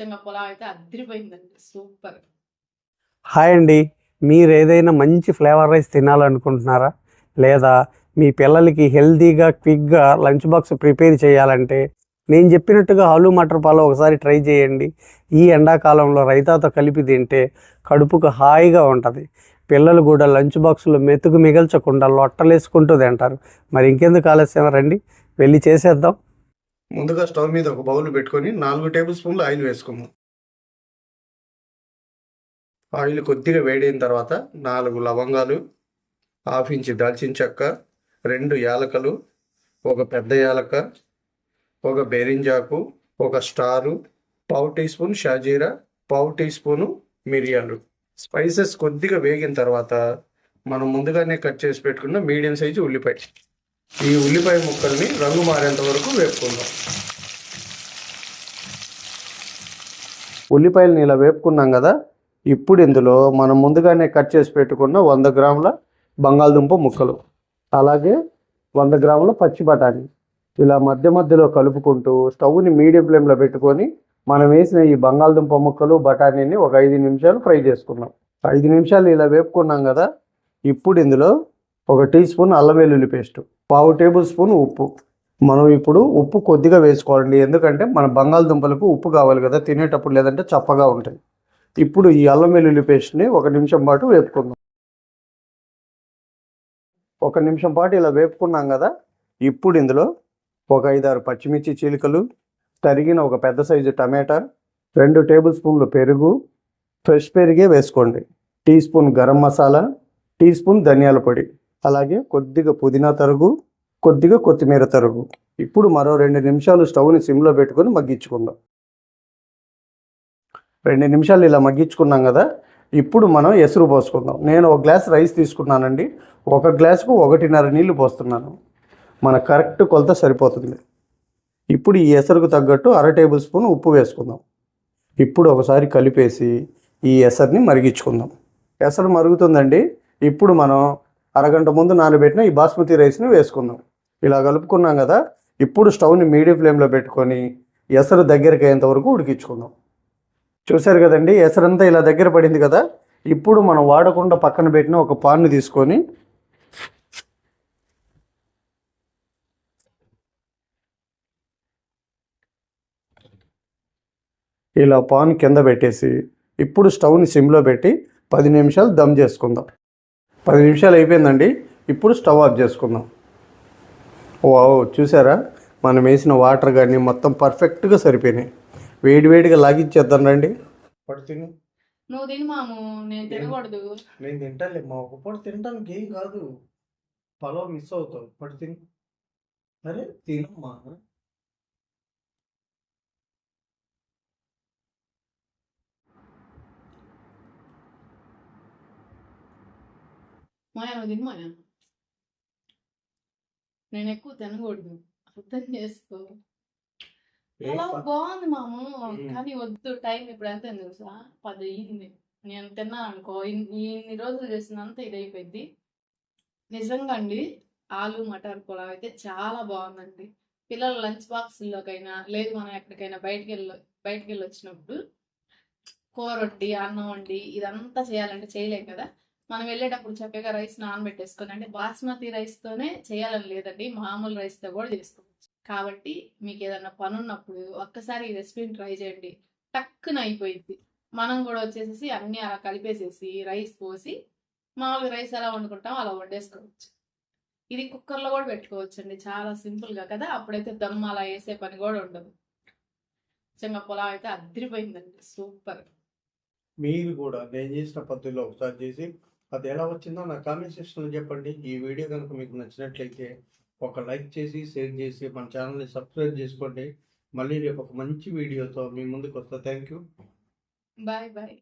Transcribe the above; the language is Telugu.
నిజంగా పొలం అయితే అద్దరిపోయిందండి సూపర్. హాయ్ అండి. మీరు ఏదైనా మంచి ఫ్లేవర్ రైస్ తినాలనుకుంటున్నారా? లేదా మీ పిల్లలకి హెల్తీగా క్విక్గా లంచ్ బాక్స్ ప్రిపేర్ చేయాలంటే నేను చెప్పినట్టుగా ఆలు మటర్ పాలు ఒకసారి ట్రై చేయండి. ఈ ఎండాకాలంలో రైతాతో కలిపి తింటే కడుపుకు హాయిగా ఉంటుంది. పిల్లలు కూడా లంచ్ బాక్సులో మెతుకు మిగల్చకుండా లొట్టలేసుకుంటూ తింటారు. మరి ఇంకెందుకు ఆలస్యం రండి. వెళ్ళి చేసేద్దాం. ముందుగా స్టవ్ మీద ఒక బౌల్ పెట్టుకొని నాలుగు టేబుల్ స్పూన్లు ఆయిల్ వేసుకుందాం. ఆయిల్ కొద్దిగా వేడైన తర్వాత నాలుగు లవంగాలు హాఫ్ ఇంచ్ దాల్చిన చెక్క రెండు యాలకలు ఒక పెద్ద యాలక ఒక బెరింజాకు ఒక స్టారు పావు టీ స్పూన్ షాజీరా పావు టీ స్పూను మిరియాలు. స్పైసెస్ కొద్దిగా వేగిన తర్వాత మనం ముందుగానే కట్ చేసి పెట్టుకున్న మీడియం సైజు ఉల్లిపాయ. ఈ ఉల్లిపాయ ముక్కల్ని రంగు మారేంత వరకు వేపుకుందాం. ఉల్లిపాయలని ఇలా వేపుకున్నాం కదా ఇప్పుడు ఇందులో మనం ముందుగానే కట్ చేసి పెట్టుకున్న వంద గ్రాముల బంగాళదుంప ముక్కలు అలాగే వంద గ్రాముల పచ్చి బఠానీ. ఇలా మధ్య మధ్యలో కలుపుకుంటూ స్టవ్ని మీడియం ఫ్లేమ్లో పెట్టుకొని మనం వేసిన ఈ బంగాళదుంప ముక్కలు బఠానీని ఒక ఐదు నిమిషాలు ఫ్రై చేసుకున్నాం ఐదు నిమిషాలు ఇలా వేపుకున్నాం కదా ఇప్పుడు ఇందులో ఒక టీ స్పూన్ అల్లం వెల్లుల్లి పేస్ట్ పావు టేబుల్ స్పూన్ ఉప్పు. మనం ఇప్పుడు ఉప్పు కొద్దిగా వేసుకోవాలండి. ఎందుకంటే మన బంగాళదుంపలకు ఉప్పు కావాలి కదా తినేటప్పుడు లేదంటే చప్పగా ఉంటాయి. ఇప్పుడు ఈ అల్లం వెల్లుల్లి పేస్ట్ని ఒక నిమిషం పాటు వేపుకుందాం. ఒక నిమిషం పాటు ఇలా వేపుకున్నాం కదా ఇప్పుడు ఇందులో ఒక ఐదారు పచ్చిమిర్చి చీలికలు తరిగిన ఒక పెద్ద సైజు టమాటా రెండు టేబుల్ స్పూన్లు పెరుగు ఫ్రెష్ పెరిగే వేసుకోండి. Teaspoon garam masala teaspoon ధనియాల పొడి. అలాగే కొద్దిగా పుదీనా తరుగు కొద్దిగా కొత్తిమీర తరుగు. ఇప్పుడు మరో రెండు నిమిషాలు స్టవ్ని సిమ్లో పెట్టుకొని మగ్గించుకుందాం. రెండు నిమిషాలు ఇలా మగ్గించుకున్నాం కదా ఇప్పుడు మనం ఎసురు పోసుకుందాం. నేను ఒక గ్లాస్ రైస్ తీసుకున్నానండి. ఒక గ్లాసుకు ఒకటిన్నర నీళ్ళు పోస్తున్నాను. మన కరెక్ట్ కొలత సరిపోతుంది. ఇప్పుడు ఈ ఎసరుకు తగ్గట్టు అర టేబుల్ స్పూన్ ఉప్పు వేసుకుందాం. ఇప్పుడు ఒకసారి కలిపేసి ఈ ఎసరుని మరిగించుకుందాం. ఎసరు మరుగుతుందండి. ఇప్పుడు మనం అరగంట ముందు నానబెట్టిన ఈ బాస్మతి రైస్ని వేసుకుందాం. ఇలా కలుపుకున్నాం కదా ఇప్పుడు స్టవ్ని మీడియం ఫ్లేమ్లో పెట్టుకొని ఎసరు దగ్గరికి అయ్యేంత వరకు ఉడికించుకుందాం. చూశారు కదండి ఎసరంతా ఇలా దగ్గర పడింది కదా ఇప్పుడు మనం వాడకుండా పక్కన పెట్టిన ఒక పాన్ను తీసుకొని ఇలా పాన్ కింద పెట్టేసి ఇప్పుడు స్టవ్ని సిమ్లో పెట్టి పది నిమిషాలు దమ్ చేసుకుందాం. పది నిమిషాలు అయిపోయిందండి. ఇప్పుడు స్టవ్ ఆఫ్ చేసుకుందాం. వావ్ చూసారా? మనం వేసిన వాటర్ కానీ మొత్తం పర్ఫెక్ట్గా సరిపోయినాయి. వేడి వేడిగా లాగించేద్దాం రండి. పడు తిను. నువ్వు తిని మాము నేను తినకూడదు. నేను తింటాలే మా ఒక పూట తినడానికి ఏం కాదు. పలావ్ మిస్ అవుతావు. పడు తిను. అరే తినమ్మా మాయా తిని మాయా నేను ఎక్కువ తినకూడదు. అర్థం చేసుకో. అలా బాగుంది మాము. కానీ వద్దు టైం ఇప్పుడు ఎంత తెలుసా? పది అయ్యింది నేను తిన్నాను అనుకో ఇన్- ఇన్ని రోజులు చేసినంత ఇది అయిపోయింది నిజంగా అండి ఆలు మటర్ పులావ్ అయితే చాలా బాగుందండి. పిల్లల లంచ్ బాక్స్లోకైనా లేదు మనం ఎక్కడికైనా బయటికి వెళ్ళి బయటికి వెళ్ళి వచ్చినప్పుడు కూర వండి అన్నం వండి ఇదంతా చేయాలంటే చేయలేం కదా? మనం వెళ్ళేటప్పుడు చక్కగా రైస్ నానబెట్టేసుకొని అంటే బాస్మతి రైస్తోనే చేయాలని లేదండి మామూలు రైస్తో కూడా చేసుకోవచ్చు. కాబట్టి మీకు ఏదైనా పని ఉన్నప్పుడు ఒక్కసారి ఈ రెసిపీని ట్రై చేయండి. టక్కున అయిపోయింది. మనం కూడా వచ్చేసేసి అన్నీ అలా కలిపేసేసి రైస్ పోసి మామూలుగా రైస్ ఎలా వండుకుంటాం అలా వండేసుకోవచ్చు. ఇది కుక్కర్లో కూడా పెట్టుకోవచ్చండి. చాలా సింపుల్గా కదా? అప్పుడైతే దమ్ అలా వేసే పని కూడా ఉండదు. నిజంగా పొలావ్ అయితే అదిరిపోయిందండి. సూపర్. మీరు కూడా నేను చేసిన పద్ధతిలో ఒకసారి చేసి అది ఎలా వచ్చిందో నా కామెంట్ సెక్షన్లో చెప్పండి. ఈ వీడియో కనుక మీకు నచ్చినట్లయితే ఒక లైక్ చేసి షేర్ చేసి మన ఛానల్ని సబ్స్క్రైబ్ చేసుకోండి. మళ్ళీ రేపు ఒక మంచి వీడియోతో మీ ముందుకు వస్తా. Thank you. Bye bye.